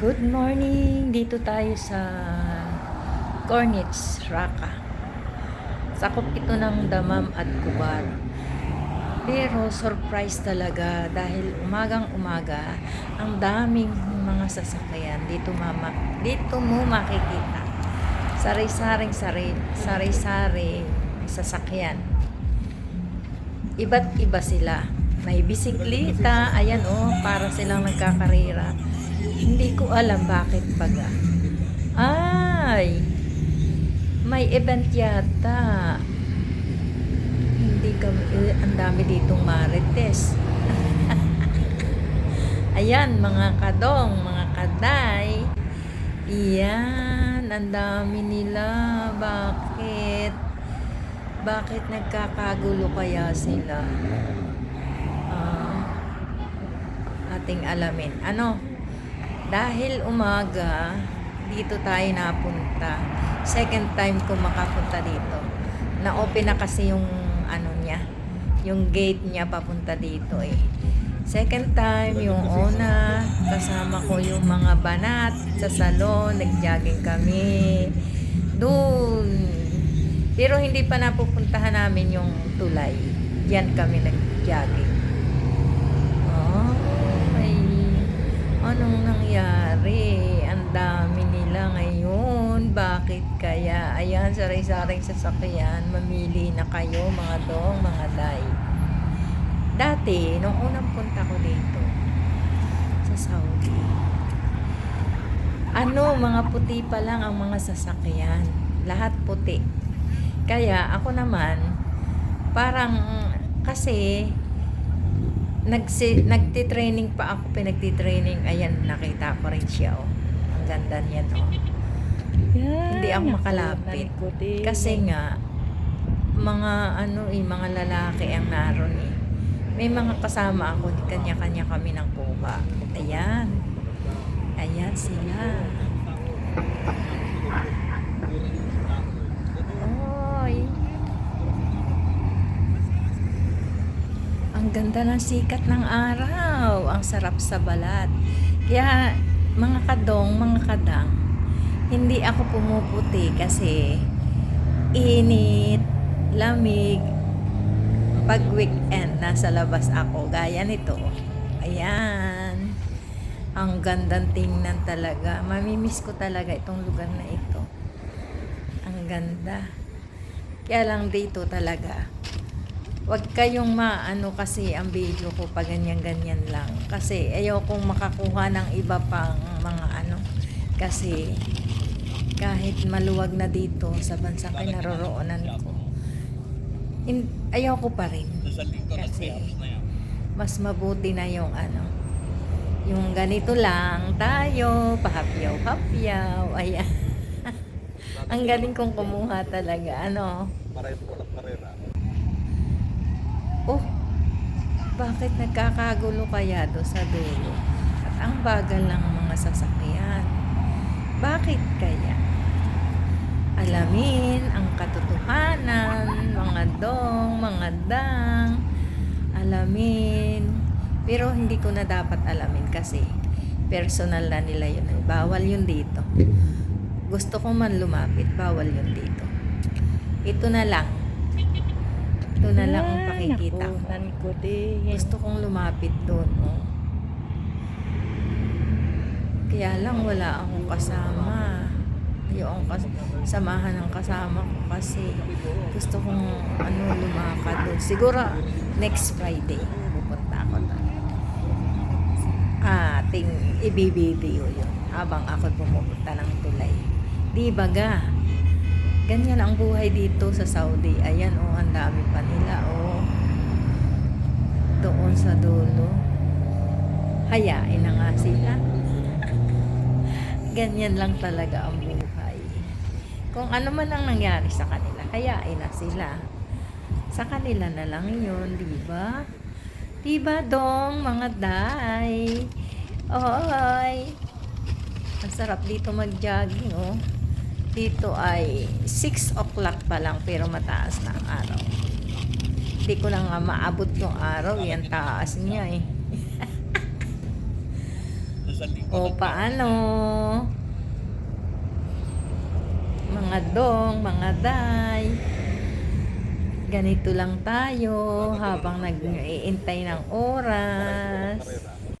Good morning! Dito tayo sa Cornets, Raqqa. Sakop ito ng Damam at Kubar. Pero surprise talaga dahil umagang umaga ang daming mga sasakyan dito mama dito mo makikita sari-saring sari sari-sari sasakyan iba't iba sila may bisikleta ayan oh para silang nagkakarera hindi ko alam bakit baga ay may event yata hindi kami, eh, ang dami ditong marites. Ayan, mga kadong, mga kaday. Iyan, ang dami nila. Bakit? Bakit nagkakagulo kaya sila? Ah, ating alamin. Ano? Dahil umaga, dito tayo napunta. Second time ko makapunta dito. Na-open na kasi yung ano niya, yung gate niya papunta dito eh. Second time, yung una, kasama ko yung mga banat sa salon, nag-jogging kami. Doon. Pero hindi pa napupuntahan namin yung tulay. Diyan kami nag-jogging. Oh, may anong nangyari? Ang dami nila ngayon. Bakit kaya? Ayan, saray-saring sasakyan. Mamili na kayo, mga dong, mga day. Dati, nung unang punta ko dito, sa Saudi, ano, mga puti pa lang ang mga sasakyan. Lahat puti. Kaya, ako naman, parang, kasi, nagsi, nagtitraining pa ako, pinagtitraining, ayan, nakita ko rin siya, oh. Ganda niya, oh. Hindi ako makalapit. Kasi nga, mga ano eh, mga lalaki ang naroon eh. May mga kasama ako, kanya-kanya kami ng kuha. Ayan. Ayan sila. Oy. Ang ganda ng sikat ng araw. Ang sarap sa balat. Kaya, mga kadong, mga kadang, hindi ako pumuputi kasi init, lamig, pag weekend, nasa labas ako. Gaya nito. Ayan. Ang gandang tingnan talaga. Mamimiss ko talaga itong lugar na ito. Ang ganda. Kaya lang dito talaga. Huwag kayong maano kasi ang video ko pa ganyan-ganyan lang. Kasi ayaw kong makakuha ng iba pang mga ano. Kasi kahit maluwag na dito sa bansang kinaroroonan ko, in, ayaw ko pa rin. Kasi mas mabuti na yung ano, yung ganito lang tayo, pahapyaw-hapyaw, ayan. Ang galing kong kumuha talaga, ano. Oh, bakit nagkakagulo kaya do sa dulo? At ang bagal ng mga sasakyan. Bakit kaya? Alamin ang katotohanan, mga dong, mga dang. Alamin. Pero hindi ko na dapat alamin kasi personal na nila yun. Bawal yun dito. Gusto ko man lumapit, bawal yun dito. Ito na lang. Ito na lang ang pakikita ko. Gusto kong lumapit doon. Oh. Kaya lang wala akong kasama. Ayokong kas- samahan ng kasama ko kasi gusto kong ano lumakad doon. Siguro next Friday pupunta ako doon. Ating ibibideo yun habang ako pumupunta ng tulay. Di ba ga? Ganyan ang buhay dito sa Saudi. Ayan oh, ang dami pa nila oh doon sa dulo. Hayain na nga sila. Ganyan lang talaga ang buhay. Kung ano man ang nangyari sa kanila, hayain na sila. Sa kanila na lang yun, di ba? Di ba dong, mga day? Oy! Ang sarap dito mag-jogging, oh. Dito ay 6 o'clock pa lang pero mataas na ang araw. Hindi ko na nga maabot yung araw, yan taas niya eh. o paano? Mga dong, mga day. Ganito lang tayo habang nag-iintay ng oras.